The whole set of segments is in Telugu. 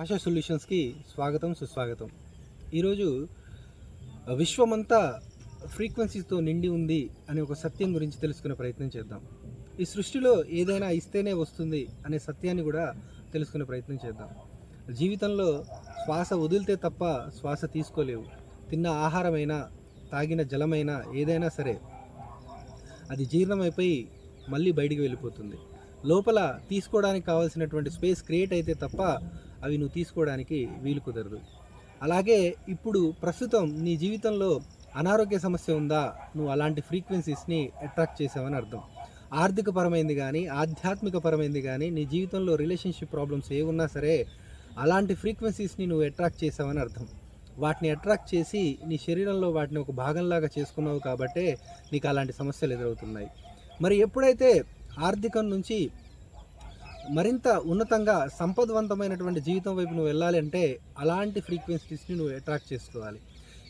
ఆశా సొల్యూషన్స్కి స్వాగతం సుస్వాగతం. ఈరోజు విశ్వమంతా ఫ్రీక్వెన్సీతో నిండి ఉంది అనే ఒక సత్యం గురించి తెలుసుకునే ప్రయత్నం చేద్దాం. ఈ సృష్టిలో ఏదైనా ఇస్తేనే వస్తుంది అనే సత్యాన్ని కూడా తెలుసుకునే ప్రయత్నం చేద్దాం. జీవితంలో శ్వాస వదిలితే తప్ప శ్వాస తీసుకోలేవు. తిన్న ఆహారమైనా తాగిన జలమైనా ఏదైనా సరే అది జీర్ణమైపోయి మళ్ళీ బయటికి వెళ్ళిపోతుంది. లోపల తీసుకోవడానికి కావాల్సినటువంటి స్పేస్ క్రియేట్ అయితే తప్ప అవి నువ్వు తీసుకోవడానికి వీలు కుదరదు. అలాగే ఇప్పుడు ప్రస్తుతం నీ జీవితంలో అనారోగ్య సమస్య ఉందా? నువ్వు అలాంటి ఫ్రీక్వెన్సీస్ని అట్రాక్ట్ చేసావని అర్థం. ఆర్థిక పరమైంది కానీ ఆధ్యాత్మిక పరమైంది కానీ నీ జీవితంలో రిలేషన్షిప్ ప్రాబ్లమ్స్ ఏ ఉన్నా సరే అలాంటి ఫ్రీక్వెన్సీస్ని నువ్వు అట్రాక్ట్ చేసావని అర్థం. వాటిని అట్రాక్ట్ చేసి నీ శరీరంలో వాటిని ఒక భాగంలాగా చేసుకున్నావు కాబట్టే నీకు అలాంటి సమస్యలు ఎదురవుతున్నాయి. మరి ఎప్పుడైతే ఆర్థికం నుంచి మరింత ఉన్నతంగా సంపదవంతమైనటువంటి జీవితం వైపు నువ్వు వెళ్ళాలి అంటే అలాంటి ఫ్రీక్వెన్సీస్ని నువ్వు అట్రాక్ట్ చేసుకోవాలి.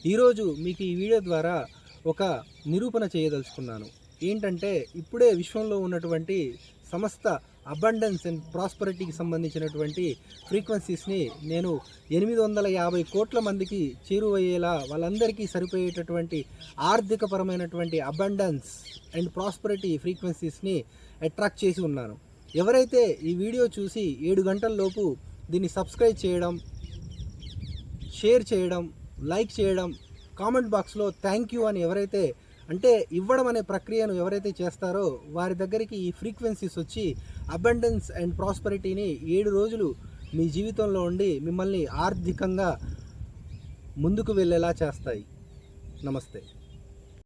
ఈరోజు మీకు ఈ వీడియో ద్వారా ఒక నిరూపణ చేయదలుచుకున్నాను. ఏంటంటే ఇప్పుడే విశ్వంలో ఉన్నటువంటి సమస్త అబండెన్స్ అండ్ ప్రాస్పరిటీకి సంబంధించినటువంటి ఫ్రీక్వెన్సీస్ని నేను ఎనిమిది వందల యాభై కోట్ల మందికి చేరువయ్యేలా వాళ్ళందరికీ సరిపోయేటటువంటి ఆర్థికపరమైనటువంటి అబండెన్స్ అండ్ ప్రాస్పరిటీ ఫ్రీక్వెన్సీస్ని అట్రాక్ట్ చేసి ఉన్నాను. ఎవరైతే ఈ వీడియో చూసి ఏడు గంటల లోపు దీన్ని సబ్స్క్రైబ్ చేయడం షేర్ చేయడం లైక్ చేయడం కామెంట్ బాక్స్లో థ్యాంక్ యూ అని ఎవరైతే అంటే ఇవ్వడం అనే ప్రక్రియను ఎవరైతే చేస్తారో వారి దగ్గరికి ఈ ఫ్రీక్వెన్సీస్ వచ్చి అబండెన్స్ అండ్ ప్రాస్పరిటీని ఏడు రోజులు మీ జీవితంలో ఉండి మిమ్మల్ని ఆర్థికంగా ముందుకు వెళ్ళేలా చేస్తాయి. నమస్తే.